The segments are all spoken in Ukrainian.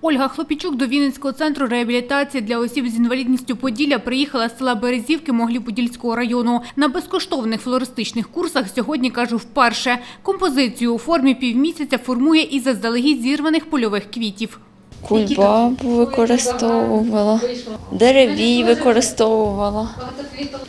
Ольга Хлопічук до Вінницького центру реабілітації для осіб з інвалідністю Поділля приїхала з села Березівки Моглі-Подільського району. На безкоштовних флористичних курсах сьогодні, кажу, вперше. Композицію у формі півмісяця формує із заздалегідь зірваних польових квітів. Кульбабу використовувала, деревій використовувала.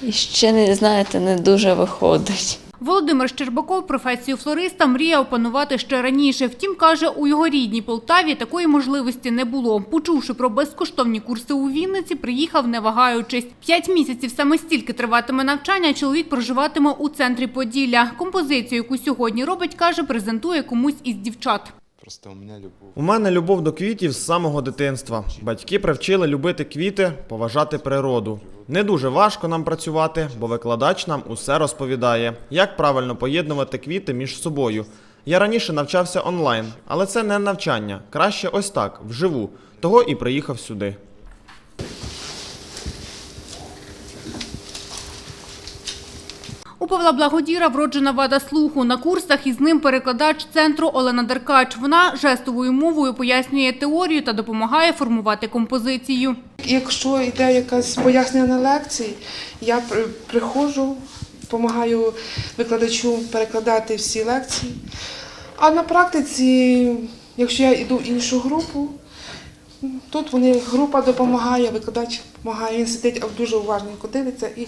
І ще не знаєте, не дуже виходить. Володимир Щербаков професію флориста мріяв опанувати ще раніше. Втім, каже, у його рідній Полтаві такої можливості не було. Почувши про безкоштовні курси у Вінниці, приїхав не вагаючись. П'ять місяців саме стільки триватиме навчання. Чоловік проживатиме у центрі Поділля. Композицію, яку сьогодні робить, каже, презентує комусь із дівчат. Просто у меня любовь. У мене любов до квітів з самого дитинства. Батьки привчили любити квіти, поважати природу. Не дуже важко нам працювати, бо викладач нам усе розповідає, як правильно поєднувати квіти між собою. Я раніше навчався онлайн, але це не навчання. Краще ось так, вживу. Того і приїхав сюди. Павла Благодіра вроджена вада слуху. На курсах із ним перекладач центру Олена Деркач. Вона жестовою мовою пояснює теорію та допомагає формувати композицію. Якщо йде якась пояснення на лекції, я приходжу, допомагаю викладачу перекладати всі лекції. А на практиці, якщо я йду в іншу групу, тут вони група допомагає, викладач допомагає, він сидить дуже уважненько дивиться і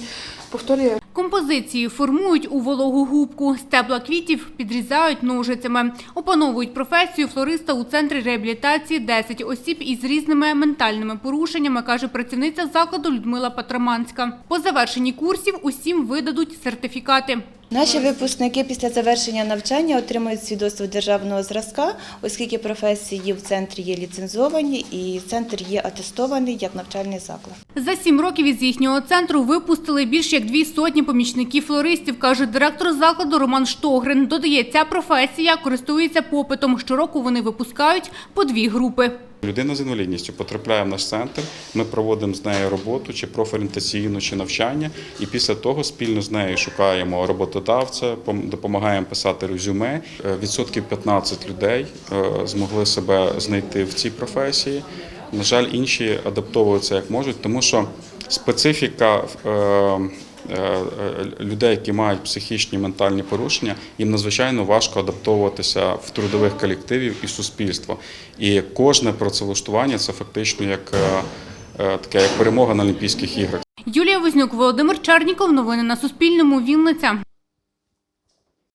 повторює Композиції формують у вологу губку. Стебла квітів підрізають ножицями. Опановують професію флориста у центрі реабілітації 10 осіб із різними ментальними порушеннями, каже працівниця закладу Людмила Патраманська. По завершенні курсів усім видадуть сертифікати. Наші випускники після завершення навчання отримують свідоцтво державного зразка, оскільки професії в центрі є ліцензовані і центр є атестований як навчальний заклад. За сім років із їхнього центру випустили більш як дві сотні помічників флористів, каже директор закладу Роман Штогрин. Додає, ця професія користується попитом. Щороку вони випускають по дві групи. Людина з інвалідністю потрапляє в наш центр. Ми проводимо з нею роботу, чи профорієнтаційну, чи навчання. І після того спільно з нею шукаємо роботодавця, пом- допомагаємо писати резюме. Е, Відсотків 15 людей е, змогли себе знайти в цій професії. На жаль, інші адаптовуються як можуть, тому що специфіка. Е, е, Людей, які мають психічні ментальні порушення, їм надзвичайно важко адаптовуватися в трудових колективів і суспільство. І кожне працевлаштування це фактично як е, таке як перемога на Олімпійських іграх. Юлія Вознюк, Володимир Чарніков. Новини на Суспільному. Вінниця.